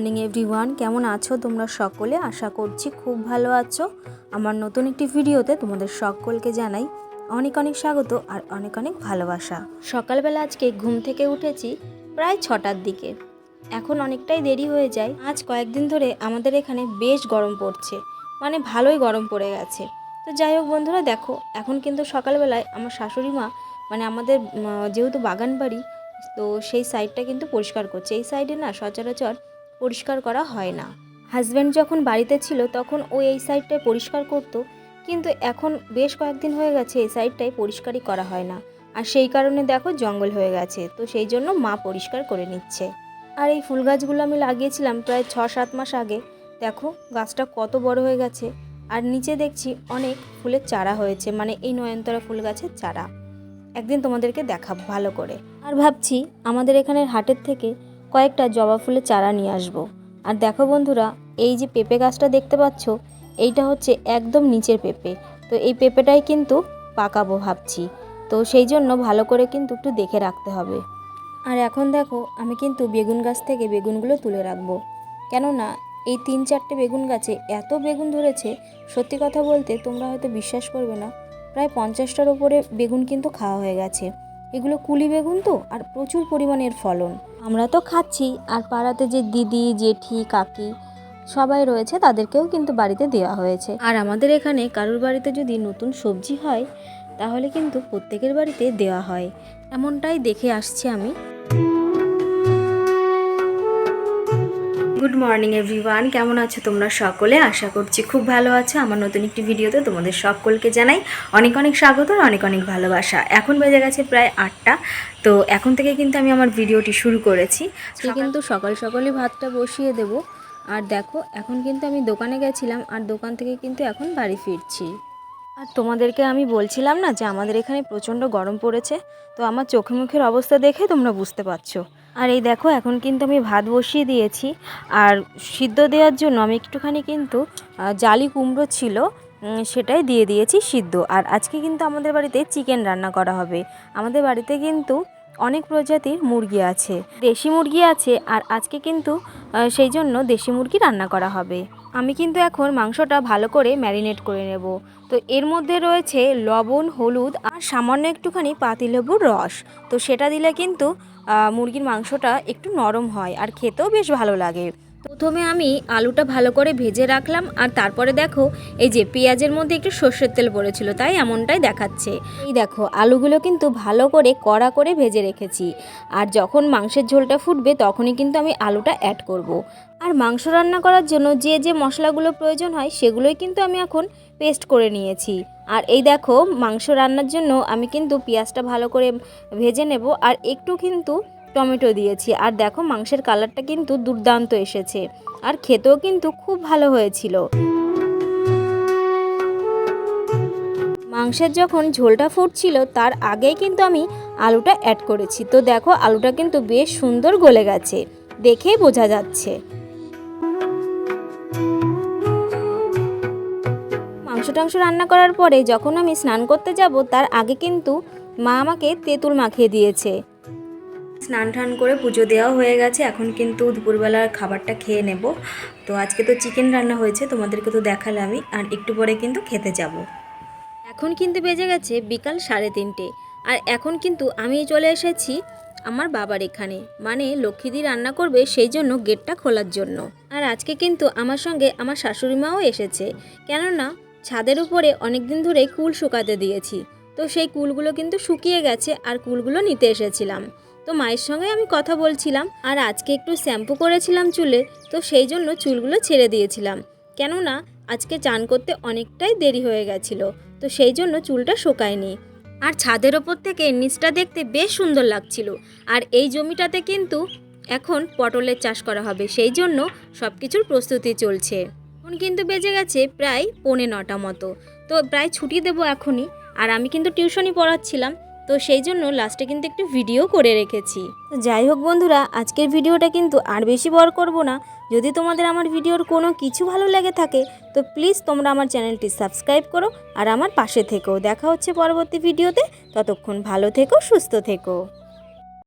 Everyone. কেমন আছো তোমরা সকলে? আশা করছি খুব ভালো আছো। আমার নতুন একটি ভিডিওতে তোমাদের সকলকে জানাই অনেক অনেক স্বাগত আর অনেক অনেক ভালোবাসা। সকালবেলা আজকে ঘুম থেকে উঠেছি প্রায় ছটার দিকে। এখন অনেকটাই দেরি হয়ে যায়। আজ কয়েকদিন ধরে আমাদের এখানে বেশ গরম পড়ছে। মানে ভালোই গরম পড়ে গেছে। তো যাই হোক বন্ধুরা, দেখো, এখন কিন্তু সকালবেলায় আমার শাশুড়ি মা মানে আমাদের যেহেতু বাগান বাড়ি তো সেই সাইডটা কিন্তু পরিষ্কার করছে। এই সাইডে না সচরাচর পরিষ্কার করা হয় না। হাজব্যান্ড যখন বাড়িতে ছিল তখন ও এই সাইডটায় পরিষ্কার করতো, কিন্তু এখন বেশ কয়েকদিন হয়ে গেছে এই সাইডটায় পরিষ্কারই করা হয় না। আর সেই কারণে দেখো জঙ্গল হয়ে গেছে, তো সেই জন্য মা পরিষ্কার করে নিচ্ছে। আর এই ফুল গাছগুলো আমি লাগিয়েছিলাম প্রায় ছ সাত মাস আগে। দেখো গাছটা কত বড় হয়ে গেছে। আর নিচে দেখছি অনেক ফুলের চারা হয়েছে মানে এই নয়নতারা ফুল গাছের চারা। একদিন তোমাদেরকে দেখাবো ভালো করে। আর ভাবছি আমাদের এখানের হাটের থেকে কয়েকটা জবা ফুলের চারা নিয়ে আসব। আর দেখো বন্ধুরা, এই যে পেঁপে গাছটা দেখতে পাচ্ছ, এইটা হচ্ছে একদম নিচের পেঁপে। তো এই পেঁপেটাই কিন্তু পাকাবো ভাবছি। তো সেই জন্য ভালো করে কিন্তু একটু দেখে রাখতে হবে। আর এখন দেখো, আমি কিন্তু বেগুন গাছ থেকে বেগুনগুলো তুলে রাখব। কেননা, এই তিন চারটে বেগুন গাছে এত বেগুন ধরেছে, সত্যি কথা বলতে তোমরা হয়তো বিশ্বাস করবে না, প্রায় পঞ্চাশটার ওপরে বেগুন কিন্তু খাওয়া হয়ে গেছে। এগুলো কুলি বেগুন তো, আর প্রচুর পরিমাণের ফলন। আমরা তো খাচ্ছি, আর পাড়াতে যে দিদি, জেঠি, কাকি সবাই রয়েছে, তাদেরকেও কিন্তু বাড়িতে দেওয়া হয়েছে। আর আমাদের এখানে কারোর বাড়িতে যদি নতুন সবজি হয়, তাহলে কিন্তু প্রত্যেকের বাড়িতে দেওয়া হয়। এমনটাই দেখে আসছি আমি। Good morning everyone. কেমন আছো তোমরা সকলে? আশা করছি খুব ভালো আছো। আমার নতুন একটি ভিডিওতে তোমাদের সকলকে জানাই অনেক অনেক স্বাগত আর অনেক অনেক ভালোবাসা। এখন বেজে গেছে প্রায় আটটা। তো এখন থেকে কিন্তু আমি আমার ভিডিওটি শুরু করেছি। কিন্তু সকাল সকালই ভাতটা বসিয়ে দেব। আর দেখো এখন কিন্তু আমি দোকানে গেছিলাম আর দোকান থেকে কিন্তু এখন বাড়ি ফিরছি। আর তোমাদেরকে আমি বলছিলাম না যে আমাদের এখানে প্রচণ্ড গরম পড়েছে। তো আমার চোখে মুখের অবস্থা দেখে তোমরা বুঝতে পারছ। আর এই দেখো, এখন কিন্তু আমি ভাত বসিয়ে দিয়েছি। আর সিদ্ধ দেওয়ার জন্য আমি একটুখানি কিন্তু জালি কুমড়ো ছিল সেটাই দিয়ে দিয়েছি সিদ্ধ। আর আজকে কিন্তু আমাদের বাড়িতে চিকেন রান্না করা হবে। আমাদের বাড়িতে কিন্তু অনেক প্রজাতির মুরগি আছে। দেশি মুরগি আছে আর আজকে কিন্তু সেই জন্য দেশি মুরগি রান্না করা হবে। আমি কিন্তু এখন মাংসটা ভালো করে ম্যারিনেট করে নেব। তো এর মধ্যে রয়েছে লবণ, হলুদ আর সামান্য একটুখানি পাতিলেবুর রস। তো সেটা দিলে কিন্তু মুরগির মাংসটা একটু নরম হয় আর খেতেও বেশ ভালো লাগে। প্রথমে আমি আলুটা ভালো করে ভেজে রাখলাম, আর তারপরে দেখো, এই যে পেঁয়াজের মধ্যে একটু সর্ষের তেল পড়েছিল, তাই এমনটাই দেখাচ্ছে এই দেখো, আলুগুলো কিন্তু ভালো করে কড়া করে ভেজে রেখেছি, আর যখন মাংসের ঝোলটা ফুটবে তখনই কিন্তু আমি আলুটা অ্যাড করব। আর মাংস রান্না করার জন্য যে যে মশলাগুলো প্রয়োজন হয় সেগুলোই কিন্তু আমি এখন পেস্ট করে নিয়েছি আর এই দেখো, মাংস রান্নার জন্য আমি কিন্তু পেঁয়াজটা ভালো করে ভেজে নেব, আর একটু কিন্তু টমেটো দিয়েছি। আর দেখো মাংসের কালারটা কিন্তু দুর্দান্ত এসেছে। আর খেতেও কিন্তু খুব ভালো হয়েছিল। মাংসের যখন ঝোলটা ফুটছিল, তার আগেই কিন্তু আমি আলুটা অ্যাড করেছি। তো দেখো, আলুটা কিন্তু বেশ সুন্দর গলে গেছে। দেখেই বোঝা যাচ্ছে। মাংস টাংস রান্না করার পরে যখন আমি স্নান করতে যাব, তার আগে কিন্তু মা আমাকে তেঁতুল মাখিয়ে দিয়েছে। স্নান টান করে পুজো দেওয়া হয়ে গেছে। এখন কিন্তু দুপুরবেলার খাবারটা খেয়ে নেব। তো আজকে তো চিকেন রান্না হয়েছে, তোমাদেরকে তো দেখালে আমি। আর একটু পরে কিন্তু খেতে যাব। এখন কিন্তু বেজে গেছে বিকাল সাড়ে তিনটে। আর এখন কিন্তু আমি চলে এসেছি আমার বাবার এখানে। মানে লক্ষ্মীদি রান্না করবে সেই জন্য গেটটা খোলার জন্য। আর আজকে কিন্তু আমার সঙ্গে আমার শাশুড়ি মাও এসেছে। কেননা ছাদের উপরে অনেক দিন ধরে কুল শুকাতে দিয়েছি। তো সেই কুলগুলো কিন্তু শুকিয়ে গেছে, আর কুলগুলো নিতে এসেছিলাম। তো মায়ের সঙ্গে আমি কথা বলছিলাম আর আজকে একটু শ্যাম্পু করেছিলাম চুলে, তো সেই জন্য চুলগুলো ছেড়ে দিয়েছিলাম। কেননা আজকে চান করতে অনেকটাই দেরি হয়ে গেছিল, তো সেই জন্য চুলটা শোকায়নি। আর ছাদের ওপর থেকে নিচটা দেখতে বেশ সুন্দর লাগছিল। আর এই জমিটাতে কিন্তু এখন পটলের চাষ করা হবে, সেই জন্য সব কিছুর প্রস্তুতি চলছে। এখন কিন্তু বেজে গেছে প্রায় পৌনে নটা মতো, তো প্রায় ছুটি দেবো এখনই। আর আমি কিন্তু টিউশনই পড়াচ্ছিলাম তো সেই জন্য লাস্টে কিন্তু একটি ভিডিও করে রেখেছি। তো যাই হোক বন্ধুরা, আজকের ভিডিওটা কিন্তু আর বেশি বর করব না। যদি তোমাদের আমার ভিডিওর কোনো কিছু ভালো লেগে থাকে, তো প্লিজ তোমরা আমার চ্যানেলটি সাবস্ক্রাইব করো আর আমার পাশে থেকো। দেখা হচ্ছে পরবর্তী ভিডিওতে ততক্ষণ ভালো থেকো, সুস্থ থেকো।